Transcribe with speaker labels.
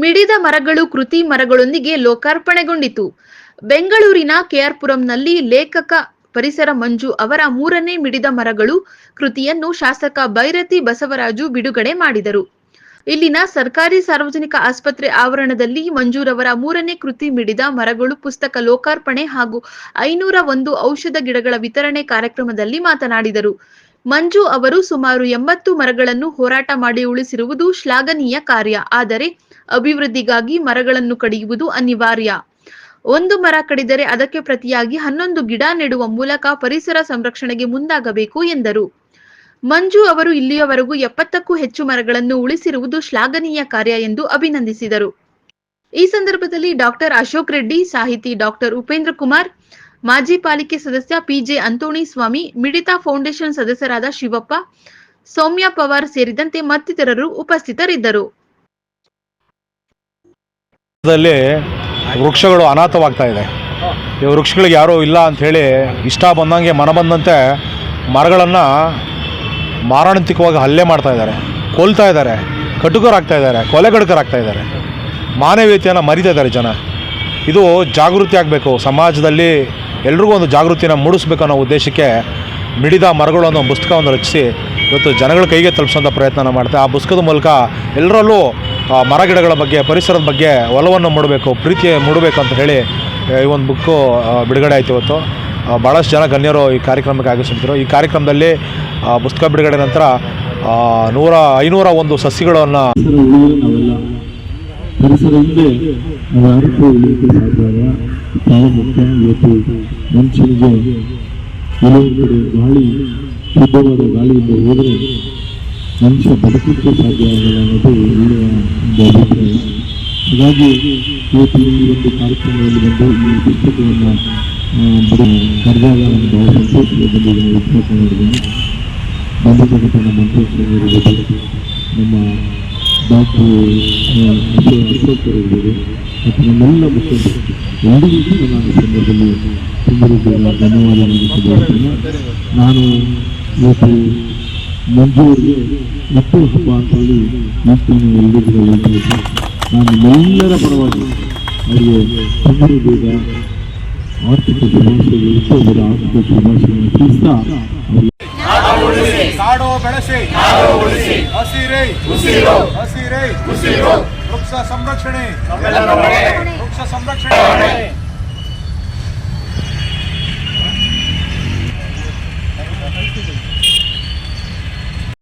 Speaker 1: ಮಿಡಿದ ಮರಗಳು ಕೃತಿ ಮರಗಳೊಂದಿಗೆ ಲೋಕಾರ್ಪಣೆಗೊಂಡಿತು. ಬೆಂಗಳೂರಿನ ಕೆಆರ್ಪುರಂನಲ್ಲಿ ಲೇಖಕ ಪರಿಸರ ಮಂಜು ಅವರ ಮೂರನೇ ಮಿಡಿದ ಮರಗಳು ಕೃತಿಯನ್ನು ಶಾಸಕ ಬೈರತಿ ಬಸವರಾಜು ಬಿಡುಗಡೆ ಮಾಡಿದರು. ಇಲ್ಲಿನ ಸರ್ಕಾರಿ ಸಾರ್ವಜನಿಕ ಆಸ್ಪತ್ರೆ ಆವರಣದಲ್ಲಿ ಮಂಜೂರವರ ಮೂರನೇ ಕೃತಿ ಮಿಡಿದ ಮರಗಳು ಪುಸ್ತಕ ಲೋಕಾರ್ಪಣೆ ಹಾಗೂ ಐನೂರ ಒಂದು ಔಷಧ ಗಿಡಗಳ ವಿತರಣೆ ಕಾರ್ಯಕ್ರಮದಲ್ಲಿ ಮಾತನಾಡಿದರು. ಮಂಜು ಅವರು ಸುಮಾರು ಎಂಬತ್ತು ಮರಗಳನ್ನು ಹೋರಾಟ ಮಾಡಿ ಉಳಿಸಿರುವುದು ಶ್ಲಾಘನೀಯ ಕಾರ್ಯ. ಆದರೆ ಅಭಿವೃದ್ಧಿಗಾಗಿ ಮರಗಳನ್ನು ಕಡಿಯುವುದು ಅನಿವಾರ್ಯ. ಒಂದು ಮರ ಕಡಿದರೆ ಅದಕ್ಕೆ ಪ್ರತಿಯಾಗಿ ಹನ್ನೊಂದು ಗಿಡ ನೆಡುವ ಮೂಲಕ ಪರಿಸರ ಸಂರಕ್ಷಣೆಗೆ ಮುಂದಾಗಬೇಕು ಎಂದರು. ಮಂಜು ಅವರು ಇಲ್ಲಿಯವರೆಗೂ ಎಪ್ಪತ್ತಕ್ಕೂ ಹೆಚ್ಚು ಮರಗಳನ್ನು ಉಳಿಸಿರುವುದು ಶ್ಲಾಘನೀಯ ಕಾರ್ಯ ಎಂದು ಅಭಿನಂದಿಸಿದರು. ಈ ಸಂದರ್ಭದಲ್ಲಿ ಡಾಕ್ಟರ್ ಅಶೋಕ್ ರೆಡ್ಡಿ, ಸಾಹಿತಿ ಡಾಕ್ಟರ್ ಉಪೇಂದ್ರ ಕುಮಾರ್ ಮಾಜಿ ಪಾಲಿಕೆ ಸದಸ್ಯ ಪಿಜೆ ಅಂತೋಣಿ ಸ್ವಾಮಿ, ಮಿಡಿತಾ ಫೌಂಡೇಶನ್ ಸದಸ್ಯರಾದ ಶಿವಪ್ಪ, ಸೌಮ್ಯ ಪವಾರ್ ಸೇರಿದಂತೆ ಮತ್ತಿತರರು ಉಪಸ್ಥಿತರಿದ್ದರು.
Speaker 2: ವೃಕ್ಷಗಳು ಅನಾಥವಾಗ್ತಾ ಇದೆ. ಈ ವೃಕ್ಷಗಳಿಗೆ ಯಾರೂ ಇಲ್ಲ ಅಂತ ಹೇಳಿ ಇಷ್ಟ ಬಂದಂಗೆ ಮನ ಬಂದಂತೆ ಮರಗಳನ್ನು ಮಾರಣಾಂತಿಕವಾಗಿ ಹಲ್ಲೆ ಮಾಡ್ತಾ ಇದ್ದಾರೆ. ಕೊಲ್ತಾ ಇದ್ದಾರೆ. ಕಟುಕರಾಗ್ತಾ ಇದ್ದಾರೆ. ಕೊಲೆಗಡುಕರಾಗ್ತಾ ಇದ್ದಾರೆ. ಮಾನವೀಯತೆಯನ್ನು ಮರಿತಾ ಇದ್ದಾರೆ ಜನ. ಇದು ಜಾಗೃತಿ ಆಗಬೇಕು. ಸಮಾಜದಲ್ಲಿ ಎಲ್ರಿಗೂ ಒಂದು ಜಾಗೃತಿನ ಮೂಡಿಸ್ಬೇಕು ಅನ್ನೋ ಉದ್ದೇಶಕ್ಕೆ ಮಿಡಿದ ಮರಗಳು ಅನ್ನೋ ಪುಸ್ತಕವನ್ನು ರಚಿಸಿ ಇವತ್ತು ಜನಗಳ ಕೈಗೆ ತಲುಪಿಸೋಂಥ ಪ್ರಯತ್ನ ಮಾಡ್ತೆ ಆ ಪುಸ್ತಕದ ಮೂಲಕ ಎಲ್ಲರಲ್ಲೂ ಮರಗಿಡಗಳ ಮರ ಗಿಡಗಳ ಬಗ್ಗೆ, ಪರಿಸರದ ಬಗ್ಗೆ ಒಲವನ್ನು ಮೂಡಬೇಕು ಪ್ರೀತಿ ಮೂಡಬೇಕು ಅಂತ ಹೇಳಿ ಈ ಒಂದು ಬುಕ್ಕು ಬಿಡುಗಡೆ ಆಯಿತು ಇವತ್ತು. ಭಾಳಷ್ಟು ಜನ ಗಣ್ಯರು ಈ ಕಾರ್ಯಕ್ರಮಕ್ಕೆ ಆಗಮಿಸಿದ್ರು. ಈ ಕಾರ್ಯಕ್ರಮದಲ್ಲಿ ಪುಸ್ತಕ ಬಿಡುಗಡೆ ನಂತರ ನೂರ, ಐನೂರ ಒಂದು ಸಸಿಗಳನ್ನು
Speaker 3: ಪರಿಸರ ಬಹಳ ಮುಖ್ಯ ಮನುಷ್ಯನಿಗೆ ಕಡೆ ಗಾಳಿ ಶುದ್ಧವಾದ ಗಾಳಿಯಿಂದ ಹೋದರೆ ಮನುಷ್ಯ ಬದುಕಲಿಕ್ಕೆ ಸಾಧ್ಯ ಆಗಲ್ಲ ಅನ್ನೋದು ಒಳ್ಳೆಯ ಒಂದು ಅಭಿಪ್ರಾಯ ಹಾಗಾಗಿ ಇವತ್ತು ಈ ಒಂದು ಕಾರ್ಯಕ್ರಮದಲ್ಲಿ ಬಂದು ಈ ಪುಸ್ತಕವನ್ನು ಕರೆದಾಗ ನಾನು ಬಹಳ ಸಂತೋಷದಿಂದ ಬಂದಿದ್ದೇನೆ ಉದ್ಘಾಟನೆ ಮಾಡಿದ್ದೇನೆ ಬಂದಿರತಕ್ಕಂಥ ನಮ್ಮ ನಮ್ಮ ಡಾಕ್ಟರ್ ಅಶೋಕ್ ಇರ್ಬೋದು ಮತ್ತು ನಮ್ಮೆಲ್ಲ ಮುಖಂಡರು. ಎಲ್ಲರಿಗೂ ನಾನು ಸಂದರ್ಭದಲ್ಲಿ ತುಂಬ ಧನ್ಯವಾದ ತಿಳಿಸ್ತೇನೆ ನಾನು ಇವತ್ತು ಮಂಜೂರಿಗೆ ಮತ್ತು ಹಬ್ಬ ಅಂತೇಳಿ ಹೇಳಿ ಎಲ್ಲರಿಗೂ ಹೇಳ್ತಾ ನಾನು ನಿಮ್ಮೆಲ್ಲರ ಪರವಾಗಿ ಅವರಿಗೆ ತುಂಬ ಬೇಗ ಆರ್ಥಿಕ ಸಮಸ್ಯೆಗಳು ಇಟ್ಟು ಅವರ ಆರ್ಥಿಕ ಸಮಸ್ಯೆಗಳನ್ನು ತಿಳಿಸ್ತಾ ಅವರಿಗೆ
Speaker 2: ಕಾಡು ಬೆಳೆಸಿ. ಹಸಿರೈ. ಹಸಿರೈ. ವೃಕ್ಷ ಸಂರಕ್ಷಣೆ. ವೃಕ್ಷ ಸಂರಕ್ಷಣೆ.